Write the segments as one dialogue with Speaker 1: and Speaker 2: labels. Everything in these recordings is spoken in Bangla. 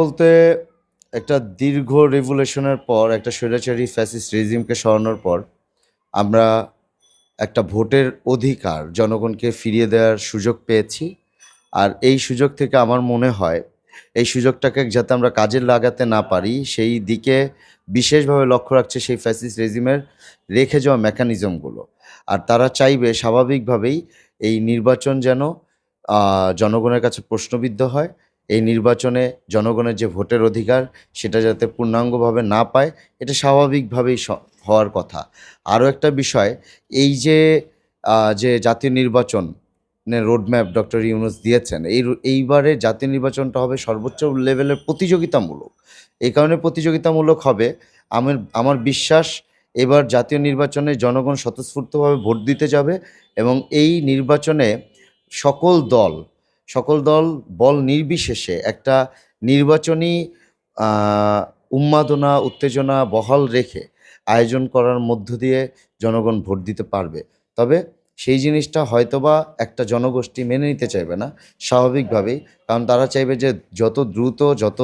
Speaker 1: বলতে একটা দীর্ঘ রেভুলেশনের পর, একটা স্বৈরাচারী ফ্যাসিস্ট রেজিমকে সরানোর পর, আমরা একটা ভোটের অধিকার, জনগণকে ফিরিয়ে দেওয়ার সুযোগ পেয়েছি। আর এই সুযোগ থেকে আমার মনে হয়, এই সুযোগটাকে যাতে আমরা কাজে লাগাতে না পারি, সেই দিকে বিশেষভাবে লক্ষ্য রাখছে সেই ফ্যাসিস রেজিমের রেখে যাওয়া মেকানিজমগুলো আর তারা চাইবে স্বাভাবিকভাবেই এই নির্বাচন যেন জনগণের কাছে প্রশ্নবিদ্ধ হয় এই নির্বাচনে জনগণের যে ভোটের অধিকার, সেটা যাতে পূর্ণাঙ্গভাবে না পায়, এটা স্বাভাবিকভাবেই হওয়ার কথা। আরও একটা বিষয়, এই যে যে জাতীয় নির্বাচন রোডম্যাপ ডক্টর ইউনুস দিয়েছেন, এই এইবারে জাতীয় নির্বাচনটা হবে সর্বোচ্চ লেভেলের প্রতিযোগিতামূলক। এই কারণে প্রতিযোগিতামূলক হবে। আমার আমার বিশ্বাস, এবার জাতীয় নির্বাচনে জনগণ স্বতঃস্ফূর্তভাবে ভোট দিতে যাবে এবং এই নির্বাচনে সকল দল সকল দল, বল নির্বিশেষে একটা নির্বাচনী উন্মাদনা, উত্তেজনা বহাল রেখে আয়োজন করার মধ্য দিয়ে জনগণ ভোট দিতে পারবে। তবে সেই জিনিসটা হয়তোবা একটা জনগোষ্ঠী মেনে নিতে চাইবে না, স্বাভাবিকভাবেই। কারণ তারা চাইবে যে যত দ্রুত, যত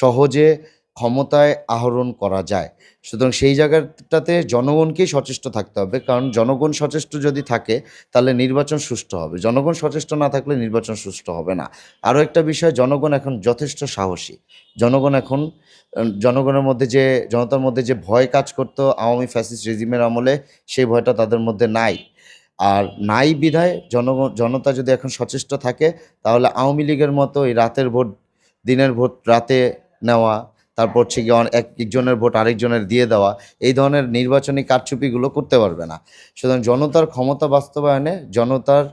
Speaker 1: সহজে ক্ষমতায় আহরণ করা যায়। সুতরাং সেই জায়গাটাতে জনগণকেই সচেষ্ট থাকতে হবে। কারণ জনগণ সচেষ্ট যদি থাকে, তাহলে নির্বাচন সুষ্ঠু হবে। জনগণ সচেষ্ট না থাকলে নির্বাচন সুষ্ঠু হবে না। আরও একটা বিষয়, জনগণ এখন যথেষ্ট সাহসী। জনগণ এখন জনগণের মধ্যে যে, জনতার মধ্যে যে ভয় কাজ করতো আওয়ামী ফ্যাসিস্ট রেজিমের আমলে, সেই ভয়টা তাদের মধ্যে নাই। আর নাই বিধায় জনগণ, জনতা যদি এখন সচেষ্ট থাকে, তাহলে আওয়ামী লীগের মতো এই রাতের ভোট, দিনের ভোট রাতে নেওয়া তারপর হচ্ছে গিয়ে অন- এক একজনের ভোট আরেকজনের দিয়ে দেওয়া, এই ধরনের নির্বাচনী কারচুপিগুলো করতে পারবে না। সুতরাং জনতার ক্ষমতা বাস্তবায়নে জনতার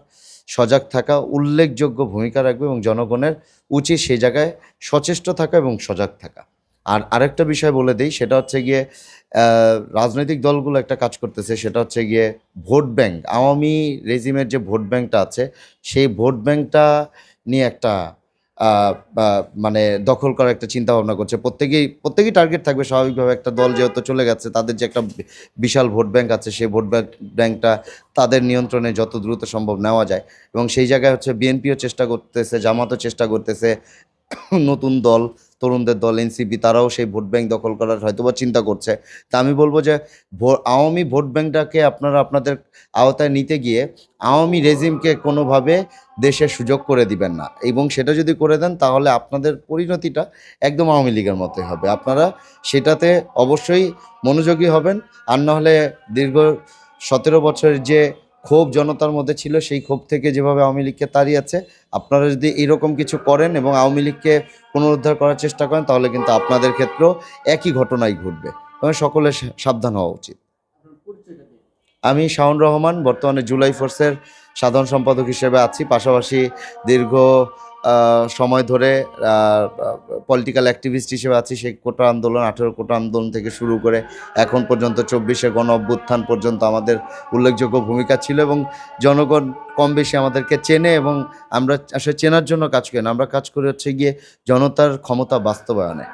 Speaker 1: সজাগ থাকা উল্লেখযোগ্য ভূমিকা রাখবে এবং জনগণের উচিত সেই জায়গায় সচেষ্ট থাকা এবং সজাগ থাকা। আর আরেকটা বিষয় বলে দিই, সেটা হচ্ছে গিয়ে রাজনৈতিক দলগুলো একটা কাজ করতেছে, সেটা হচ্ছে গিয়ে ভোট ব্যাংক। আওয়ামী রেজিমের যে ভোট ব্যাংকটা আছে, সেই ভোট ব্যাংকটা নিয়ে একটা মানে দখল করার একটা চিন্তা ভাবনা করছে। প্রত্যেকেই প্রত্যেকেই টার্গেট থাকবে স্বাভাবিকভাবে। একটা দল যেহেতু চলে গেছে, তাদের যে একটা বিশাল ভোট ব্যাংক আছে, সেই ভোট ব্যাংক, ব্যাংকটা তাদের নিয়ন্ত্রণে যত দ্রুত সম্ভব নেওয়া যায়। এবং সেই জায়গায় হচ্ছে বিএনপিও চেষ্টা করতেছে, জামাতও চেষ্টা করতেছে, নতুন দল তরুণদের দল এনসিপি তারাও সেই ভোট ব্যাংক দখল করার হয়তোবা চিন্তা করছে। তা আমি বলব যে আওয়ামী ভোট ব্যাংকটাকে আপনারা আপনাদের আওতায় নিতে গিয়ে আওয়ামী রেজিমকে কোনোভাবে দেশের সুযোগ করে দিবেন না। এবং সেটা যদি করে দেন, তাহলে আপনাদের পরিণতিটা একদম আওয়ামী লীগের মতোই হবে। আপনারা সেটাতে অবশ্যই মনোযোগী হবেন। আর নাহলে দীর্ঘ সতেরো বছরের যে ক্ষোভ জনতার মধ্যে ছিল, সেই ক্ষোভ থেকে যেভাবে আওয়ামী লীগকে তাড়িয়েছে আপনারা যদি এরকম কিছু করেন এবং আওয়ামী লীগকে পুনরুদ্ধার করার চেষ্টা করেন, তাহলে কিন্তু আপনাদের ক্ষেত্রেও একই ঘটনাই ঘটবে। এবং সকলে সাবধান হওয়া উচিত। আমি শাহন রহমান, বর্তমানে জুলাই ফোর্সের সাধারণ সম্পাদক হিসেবে আছি, পাশাপাশি দীর্ঘ সময় ধরে পলিটিক্যাল অ্যাক্টিভিস্ট হিসেবে আছি। সেই কোটা আন্দোলন, আঠেরো কোটা আন্দোলন থেকে শুরু করে এখন পর্যন্ত চব্বিশে গণ অভ্যুত্থান পর্যন্ত আমাদের উল্লেখযোগ্য ভূমিকা ছিল এবং জনগণ কম বেশি আমাদেরকে চেনে এবং আমরা, আসলে চেনার জন্য কাজ করি না। আমরা কাজ করে হচ্ছে গিয়ে জনতার ক্ষমতা বাস্তবায়নে।